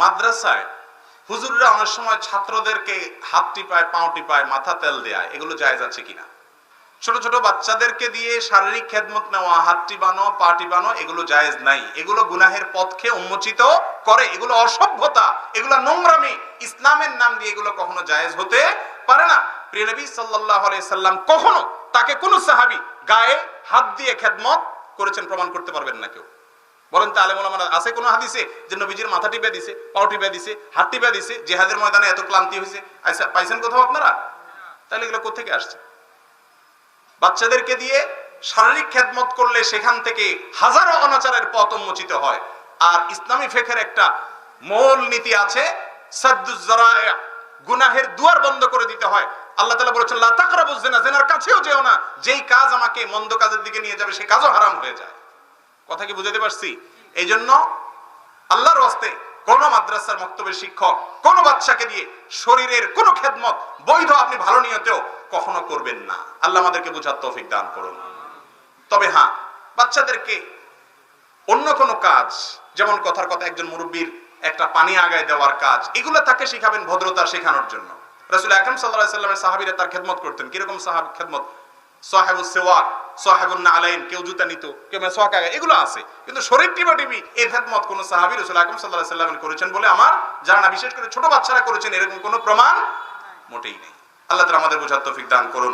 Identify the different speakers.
Speaker 1: মাদ্রাসায় হুজুররা অনেক সময় ছাত্রদেরকে হাত টিপায় পাও টিপায় মাথা তেল দেয়। এগুলো জায়েজ আছে কিনা? ছোট ছোট বাচ্চাদেরকে দিয়ে শারীরিক খেদমত নেওয়া হাত টিবানো পা টিবানো এগুলো জায়েজ নাই। এগুলো গুনাহের পথকে উন্মোচিত করে। এগুলো অসভ্যতা, এগুলো নোংরামি। ইসলামের নাম দিয়ে এগুলো কখনো জায়েজ হতে পারে না। প্রিয় নবী সাল্লাল্লাহু আলাইহি সাল্লাম কখনো তাকে কোন সাহাবী গায়ে হাত দিয়ে খেদমত করেছেন, প্রমাণ করতে পারবেন না কেউ। বলেন তো আলেম ওলামারা আছে কোনো হাদিসে যে নবীজির মাথা টিপে দিছে, পাও টিপে দিছে, হাত টিপে দিছে, জেহাদের ময়দানে এত ক্লান্তি হয়েছে। আচ্ছা পাইছেন কোথাও আপনারা? তাহলে এগুলো কোথেকে আসছে? বাচ্চাদেরকে দিয়ে শারীরিক খেদমত করলে সেখান থেকে হাজারো অনাচারের পথ উন্মোচিত হয়। আর ইসলামী ফেখের একটা মূল নীতি আছে গুনাহের দুয়ার বন্ধ করে দিতে হয়। আল্লাহ তালা বলেছেন, লা তাকরাবুজ জিনা জিনার কাছেও যেও না। যেই কাজ আমাকে মন্দ কাজের দিকে নিয়ে যাবে সেই কাজও হারাম হয়ে যায়। কথা কি বুঝাতে পারছি? এই জন্য আল্লাহর হস্তে কোন মাদ্রাসার মক্তবের শিক্ষক, কোন বাচ্চাকে দিয়ে শরীরের কোন খেদমত বৈধ আপনি ভালো নিয়তেও কখনো করবেন না। আল্লাহ আমাদেরকে বুঝার তৌফিক দান করুন। তবে হ্যাঁ বাচ্চাদেরকে অন্য কোনো কাজ, যেমন কথার কথা একজন মুরব্বীর একটা পানি আগায় দেওয়ার কাজ, এগুলো তাকে শিখাবেন ভদ্রতা শেখানোর জন্য। রাসূল আকরাম আলাইহি সাল্লামের সাহাবীরা তার খেদমত করতেন। কীরকম সাহাবী খেদমত? সাহেবুস সেওয়াক সাহেবুল নালাইন কেউ জুতা নিত কেউ মেসোয়াক আগে এগুলো আছে। কিন্তু শরীর টিপা টিপি এই মত কোন সাহাবি রসুল আকরাম সাল্লাহ সাল্লাম করেছেন বলে আমার জানা বিশেষ করে ছোট বাচ্চারা করেছেন এরকম কোনো প্রমাণ মোটেই নেই। আল্লাহ তালা আমাদের বোঝার তফিক দান করুন।